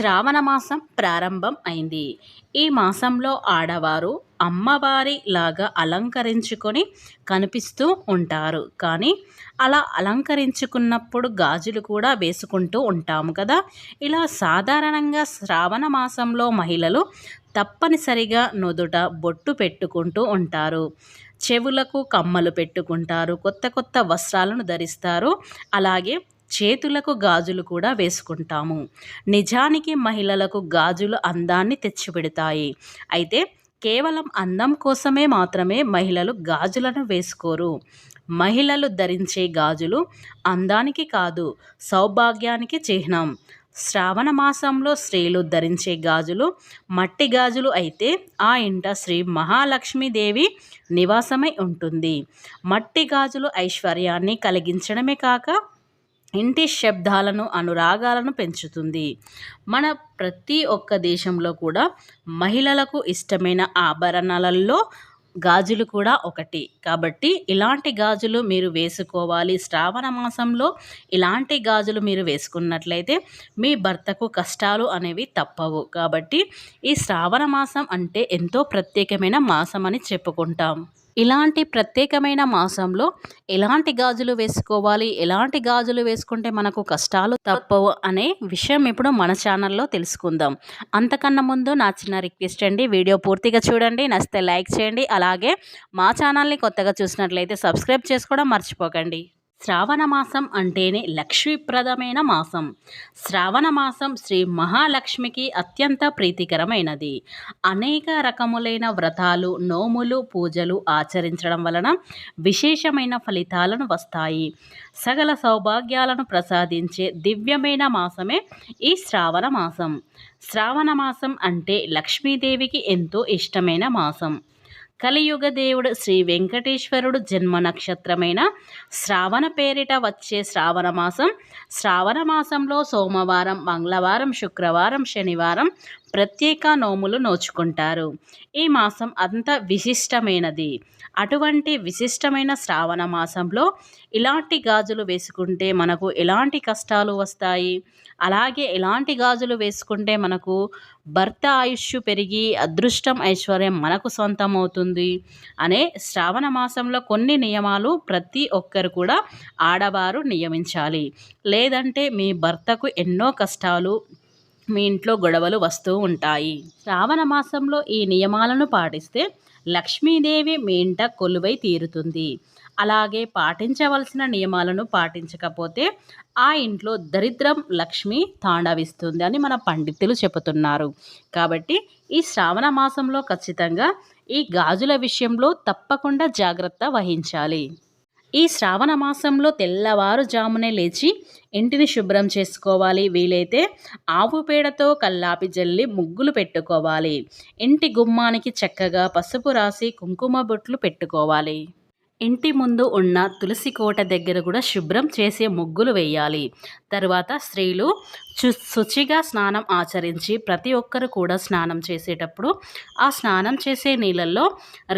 శ్రావణ మాసం ప్రారంభం అయింది. ఈ మాసంలో ఆడవారు అమ్మవారి లాగా అలంకరించుకొని కనిపిస్తూ ఉంటారు. కానీ అలా అలంకరించుకున్నప్పుడు గాజులు కూడా వేసుకుంటూ ఉంటాము కదా. ఇలా సాధారణంగా శ్రావణ మాసంలో మహిళలు తప్పనిసరిగా నుదుట బొట్టు పెట్టుకుంటూ ఉంటారు. చెవులకు కమ్మలు పెట్టుకుంటారు. కొత్త కొత్త వస్త్రాలను ధరిస్తారు. అలాగే చేతులకు గాజులు కూడా వేసుకుంటాము. నిజానికి మహిళలకు గాజులు అందాన్ని తెచ్చిపెడతాయి. అయితే కేవలం అందం కోసమే మాత్రమే మహిళలు గాజులను వేసుకోరు. మహిళలు ధరించే గాజులు అందానికి కాదు సౌభాగ్యానికి చిహ్నం. శ్రావణ మాసంలో స్త్రీలు ధరించే గాజులు మట్టి గాజులు అయితే ఆ ఇంట శ్రీ మహాలక్ష్మీదేవి నివాసమై ఉంటుంది. మట్టి గాజులు ఐశ్వర్యాన్ని కలిగించడమే కాక ఇంటి శబ్దాలను అనురాగాలను పెంచుతుంది. మన ప్రతి ఒక్క దేశంలో కూడా మహిళలకు ఇష్టమైన ఆభరణాలలో గాజులు కూడా ఒకటి. కాబట్టి ఇలాంటి గాజులు మీరు వేసుకోవాలి. శ్రావణ మాసంలో ఇలాంటి గాజులు మీరు వేసుకున్నట్లయితే మీ భర్తకు కష్టాలు అనేవి తప్పవు. కాబట్టి ఈ శ్రావణ మాసం అంటే ఎంతో ప్రత్యేకమైన మాసం అని చెప్పుకుంటాం. ఇలాంటి ప్రత్యేకమైన మాసంలో ఎలాంటి గాజులు వేసుకోవాలి? ఎలాంటి గాజులు వేసుకుంటే మనకు కష్టాలు తప్పవు అనే విషయం ఇప్పుడు మన ఛానల్లో తెలుసుకుందాం. అంతకన్నా ముందు నా చిన్న రిక్వెస్ట్ అండి వీడియో పూర్తిగా చూడండి నచ్చితే లైక్ చేయండి అలాగే మా ఛానల్ని కొత్తగా చూసినట్లయితే సబ్స్క్రైబ్ చేసుకోవడం మర్చిపోకండి. శ్రావణ మాసం అంటేనే లక్ష్మీప్రదమైన మాసం. శ్రావణ మాసం శ్రీ మహాలక్ష్మికి అత్యంత ప్రీతికరమైనది. అనేక రకములైన వ్రతాలు నోములు పూజలు ఆచరించడం వలన విశేషమైన ఫలితాలను వస్తాయి. సకల సౌభాగ్యాలను ప్రసాదించే దివ్యమైన మాసమే ఈ శ్రావణ మాసం. శ్రావణ మాసం అంటే లక్ష్మీదేవికి ఎంతో ఇష్టమైన మాసం. కలియుగ దేవుడు శ్రీ వెంకటేశ్వరుడు జన్మ నక్షత్రమైన శ్రావణ పేరిట వచ్చే శ్రావణ మాసం. శ్రావణ మాసంలో సోమవారం మంగళవారం శుక్రవారం శనివారం ప్రత్యేక నోములు నోచుకుంటారు. ఈ మాసం అంత విశిష్టమైనది. అటువంటి విశిష్టమైన శ్రావణ మాసంలో ఇలాంటి గాజులు వేసుకుంటే మనకు ఎలాంటి కష్టాలు వస్తాయి? అలాగే ఎలాంటి గాజులు వేసుకుంటే మనకు భర్త ఆయుష్ పెరిగి అదృష్టం ఐశ్వర్యం మనకు సొంతం అవుతుంది అనే శ్రావణ మాసంలో కొన్ని నియమాలు ప్రతి ఒక్కరు కూడా ఆడవారు నియమించాలి. లేదంటే మీ భర్తకు ఎన్నో కష్టాలు మీ ఇంట్లో గొడవలు వస్తూ ఉంటాయి. శ్రావణ మాసంలో ఈ నియమాలను పాటిస్తే లక్ష్మీదేవి మీ ఇంట కొలువై తీరుతుంది. అలాగే పాటించవలసిన నియమాలను పాటించకపోతే ఆ ఇంట్లో దరిద్రం లక్ష్మి తాండవిస్తుంది అని మన పండితులు చెబుతున్నారు. కాబట్టి ఈ శ్రావణ మాసంలో ఖచ్చితంగా ఈ గాజుల విషయంలో తప్పకుండా జాగ్రత్త వహించాలి. ఈ శ్రావణ మాసంలో తెల్లవారుజామునే లేచి ఇంటిని శుభ్రం చేసుకోవాలి. వీలైతే ఆవు పేడతో కల్లాపి జల్లి ముగ్గులు పెట్టుకోవాలి. ఇంటి గుమ్మానికి చక్కగా పసుపు రాసి కుంకుమ బొట్లు పెట్టుకోవాలి. ఇంటి ముందు ఉన్న తులసి కోట దగ్గర కూడా శుభ్రం చేసే ముగ్గులు వేయాలి. తర్వాత స్త్రీలు చు శుచిగా స్నానం ఆచరించి ప్రతి ఒక్కరు కూడా స్నానం చేసేటప్పుడు ఆ స్నానం చేసే నీళ్ళల్లో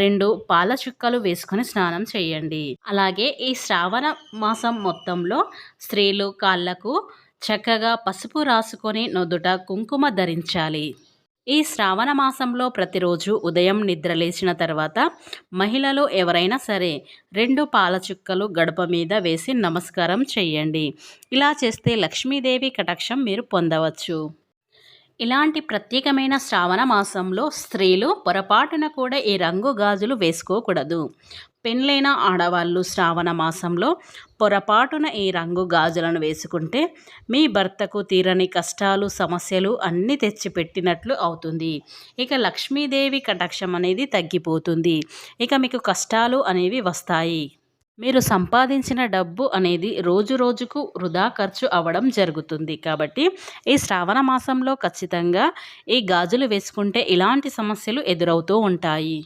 రెండు పాల చుక్కలు వేసుకొని స్నానం చేయండి. అలాగే ఈ శ్రావణ మాసం మొత్తంలో స్త్రీలు కాళ్ళకు చక్కగా పసుపు రాసుకొని నొదుట కుంకుమ ధరించాలి. ఈ శ్రావణ మాసంలో ప్రతిరోజు ఉదయం నిద్రలేచిన తర్వాత మహిళలు ఎవరైనా సరే రెండు పాల చుక్కలు గడప మీద వేసి నమస్కారం చేయండి. ఇలా చేస్తే లక్ష్మీదేవి కటాక్షం మీరు పొందవచ్చు. ఇలాంటి ప్రత్యేకమైన శ్రావణ మాసంలో స్త్రీలు పొరపాటున కూడా ఈ రంగు గాజులు వేసుకోకూడదు. పెళ్ళైన ఆడవాళ్ళు శ్రావణ మాసంలో పొరపాటున ఈ రంగు గాజులను వేసుకుంటే మీ భర్తకు తీరని కష్టాలు సమస్యలు అన్నీ తెచ్చిపెట్టినట్లు అవుతుంది. ఇక లక్ష్మీదేవి కటాక్షం అనేది తగ్గిపోతుంది. ఇక మీకు కష్టాలు అనేవి వస్తాయి. మీరు సంపాదించిన డబ్బు అనేది రోజు రోజుకు వృధా ఖర్చు అవ్వడం జరుగుతుంది. కాబట్టి ఈ శ్రావణ మాసంలో ఖచ్చితంగా ఈ గాజులు వేసుకుంటే ఇలాంటి సమస్యలు ఎదురవుతూ ఉంటాయి.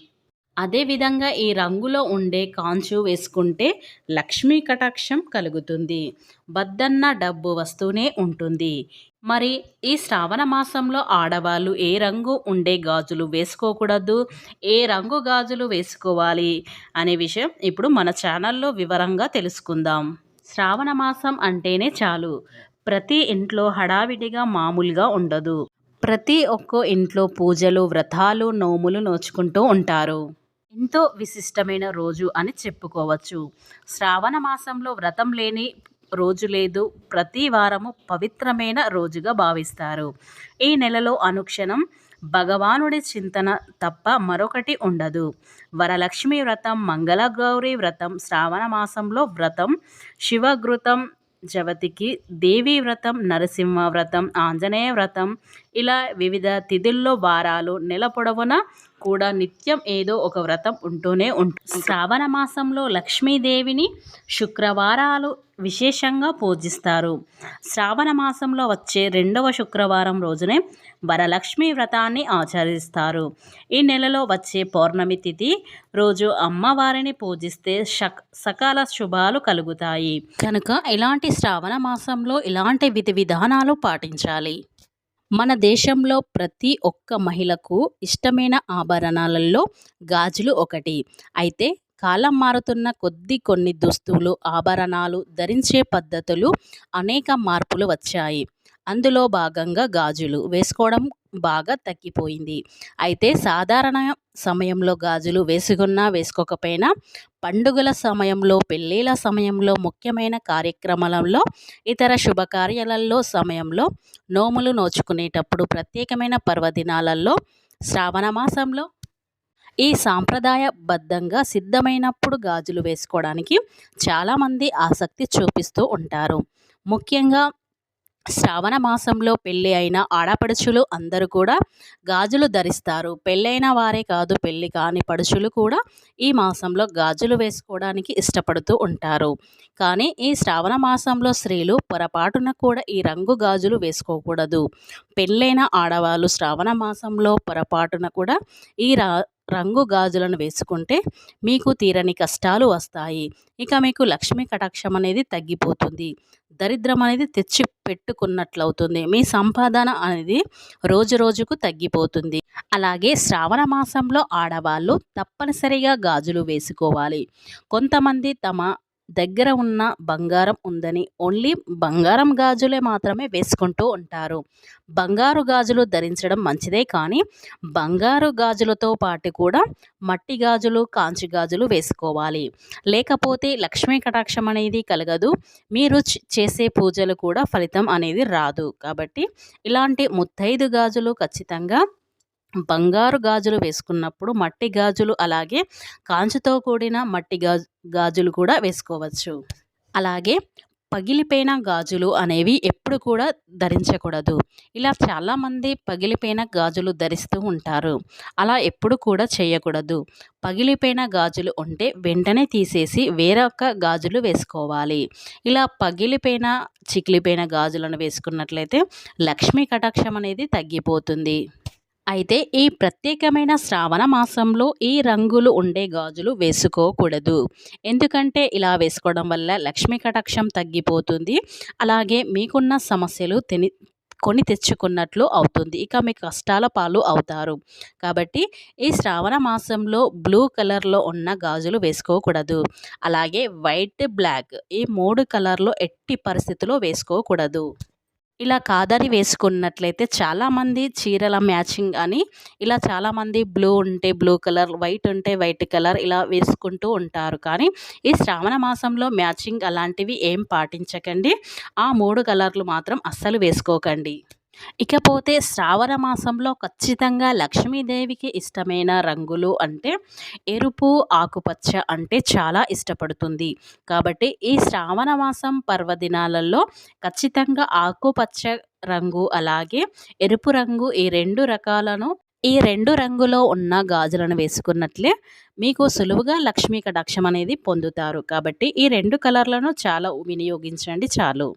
అదేవిధంగా ఈ రంగులో ఉండే కాంచు వేసుకుంటే లక్ష్మీ కటాక్షం కలుగుతుంది. బద్దన్న డబ్బు వస్తూనే ఉంటుంది. మరి ఈ శ్రావణ మాసంలో ఆడవాళ్ళు ఏ రంగు ఉండే గాజులు వేసుకోకూడదు? ఏ రంగు గాజులు వేసుకోవాలి? అనే విషయం ఇప్పుడు మన ఛానల్లో వివరంగా తెలుసుకుందాం. శ్రావణ మాసం అంటేనే చాలు. ప్రతి ఇంట్లో హడావిడిగా మామూలుగా ఉండదు. ప్రతి ఒక్క ఇంట్లో పూజలు వ్రతాలు నోములు నోచుకుంటూ ఉంటారు. ఎంతో విశిష్టమైన రోజు అని చెప్పుకోవచ్చు. శ్రావణ మాసంలో వ్రతం లేని రోజు లేదు. ప్రతి వారము పవిత్రమైన రోజుగా భావిస్తారు. ఈ నెలలో అనుక్షణం భగవానుడి చింతన తప్ప మరొకటి ఉండదు. వరలక్ష్మి వ్రతం మంగళగౌరి వ్రతం శ్రావణ మాసంలో వ్రతం శివగృతం జవతికి దేవీ వ్రతం నరసింహ వ్రతం ఆంజనేయ వ్రతం ఇలా వివిధ తిథుల్లో వారాలు నెల పొడవునా కూడా నిత్యం ఏదో ఒక వ్రతం ఉంటూనే ఉంటుంది. శ్రావణ మాసంలో లక్ష్మీదేవిని శుక్రవారాలు విశేషంగా పూజిస్తారు. శ్రావణ మాసంలో వచ్చే రెండవ శుక్రవారం రోజునే వరలక్ష్మి వ్రతాన్ని ఆచరిస్తారు. ఈ నెలలో వచ్చే పౌర్ణమి తిథి రోజు అమ్మవారిని పూజిస్తే సకాల శుభాలు కలుగుతాయి. కనుక ఇలాంటి శ్రావణ మాసంలో ఇలాంటి విధి విధానాలు పాటించాలి. మన దేశంలో ప్రతి ఒక్క మహిళకు ఇష్టమైన ఆభరణాలలో గాజులు ఒకటి. అయితే కాలం మారుతున్న కొద్ది కొన్ని దుస్తులు ఆభరణాలు ధరించే పద్ధతులు అనేక మార్పులు వచ్చాయి. అందులో భాగంగా గాజులు వేసుకోవడం బాగా తగ్గిపోయింది. అయితే సాధారణ సమయంలో గాజులు వేసుకున్నా వేసుకోకపోయినా పండుగల సమయంలో పెళ్ళిళ్ళ సమయంలో ముఖ్యమైన కార్యక్రమాలలో ఇతర శుభకార్యాలలో సమయంలో నోములు నోచుకునేటప్పుడు ప్రత్యేకమైన పర్వదినాలలో శ్రావణ మాసంలో ఈ సాంప్రదాయబద్ధంగా సిద్ధమైనప్పుడు గాజులు వేసుకోవడానికి చాలామంది ఆసక్తి చూపిస్తూ ఉంటారు. ముఖ్యంగా శ్రావణ మాసంలో పెళ్ళి అయిన ఆడపడుచులు అందరూ కూడా గాజులు ధరిస్తారు. పెళ్ళైన వారే కాదు పెళ్ళి కాని పడుచులు కూడా ఈ మాసంలో గాజులు వేసుకోవడానికి ఇష్టపడుతూ ఉంటారు. కానీ ఈ శ్రావణ మాసంలో స్త్రీలు పొరపాటున కూడా ఈ రంగు గాజులు వేసుకోకూడదు. పెళ్ళైన ఆడవాళ్ళు శ్రావణ మాసంలో పొరపాటున కూడా ఈ రా రంగు గాజులను వేసుకుంటే మీకు తీరని కష్టాలు వస్తాయి. ఇక మీకు లక్ష్మీ కటాక్షం అనేది తగ్గిపోతుంది. దరిద్రం అనేది తెచ్చి పెట్టుకున్నట్లవుతుంది. మీ సంపాదన అనేది రోజు రోజుకు తగ్గిపోతుంది. అలాగే శ్రావణ మాసంలో ఆడవాళ్ళు తప్పనిసరిగా గాజులు వేసుకోవాలి. కొంతమంది తమ దగ్గర ఉన్న బంగారం ఉందని ఓన్లీ బంగారం గాజులే మాత్రమే వేసుకుంటూ ఉంటారు. బంగారు గాజులు ధరించడం మంచిదే కానీ బంగారు గాజులతో పాటు కూడా మట్టి గాజులు కాంచి గాజులు వేసుకోవాలి. లేకపోతే లక్ష్మీ కటాక్షం అనేది కలగదు. మీరు చేసే పూజలు కూడా ఫలితం అనేది రాదు. కాబట్టి ఇలాంటి ముత్తైదు గాజులు ఖచ్చితంగా బంగారు గాజులు వేసుకున్నప్పుడు మట్టి గాజులు అలాగే కాంచుతో కూడిన మట్టి గాజు గాజులు కూడా వేసుకోవచ్చు. అలాగే పగిలిపోయిన గాజులు అనేవి ఎప్పుడు కూడా ధరించకూడదు. ఇలా చాలామంది పగిలిపోయిన గాజులు ధరిస్తూ ఉంటారు. అలా ఎప్పుడు కూడా చేయకూడదు. పగిలిపోయిన గాజులు ఉంటే వెంటనే తీసేసి వేరొక గాజులు వేసుకోవాలి. ఇలా పగిలిపోయిన చికిలిపోయిన గాజులను వేసుకున్నట్లయితే లక్ష్మీ కటాక్షం అనేది తగ్గిపోతుంది. అయితే ఈ ప్రత్యేకమైన శ్రావణ మాసంలో ఈ రంగులు ఉండే గాజులు వేసుకోకూడదు. ఎందుకంటే ఇలా వేసుకోవడం వల్ల లక్ష్మీ కటాక్షం తగ్గిపోతుంది. అలాగే మీకున్న సమస్యలు తెని కొని తెచ్చుకున్నట్లు అవుతుంది. ఇక మీ కష్టాల పాలు అవుతారు. కాబట్టి ఈ శ్రావణ మాసంలో బ్లూ కలర్లో ఉన్న గాజులు వేసుకోకూడదు. అలాగే వైట్ బ్లాక్ ఈ మూడు కలర్లో ఎట్టి పరిస్థితిలో వేసుకోకూడదు. ఇలా కాదని వేసుకున్నట్లయితే చాలామంది చీరల మ్యాచింగ్ అని ఇలా చాలామంది బ్లూ ఉంటే బ్లూ కలర్ వైట్ ఉంటే వైట్ కలర్ ఇలా వేసుకుంటూ ఉంటారు. కానీ ఈ శ్రావణ మాసంలో మ్యాచింగ్ అలాంటివి ఏం పాటించకండి. ఆ మూడు కలర్లు మాత్రం అస్సలు వేసుకోకండి. ఇకపోతే శ్రావణ మాసంలో ఖచ్చితంగా లక్ష్మీదేవికి ఇష్టమైన రంగులు అంటే ఎరుపు ఆకుపచ్చ అంటే చాలా ఇష్టపడుతుంది. కాబట్టి ఈ శ్రావణ మాసం పర్వదినాలలో ఖచ్చితంగా ఆకుపచ్చ రంగు అలాగే ఎరుపు రంగు ఈ రెండు రకాలను ఈ రెండు రంగులో ఉన్న గాజులను వేసుకున్నట్లే మీకు సులువుగా లక్ష్మీ కటాక్షం అనేది పొందుతారు. కాబట్టి ఈ రెండు కలర్లను చాలా వినియోగించండి చాలు.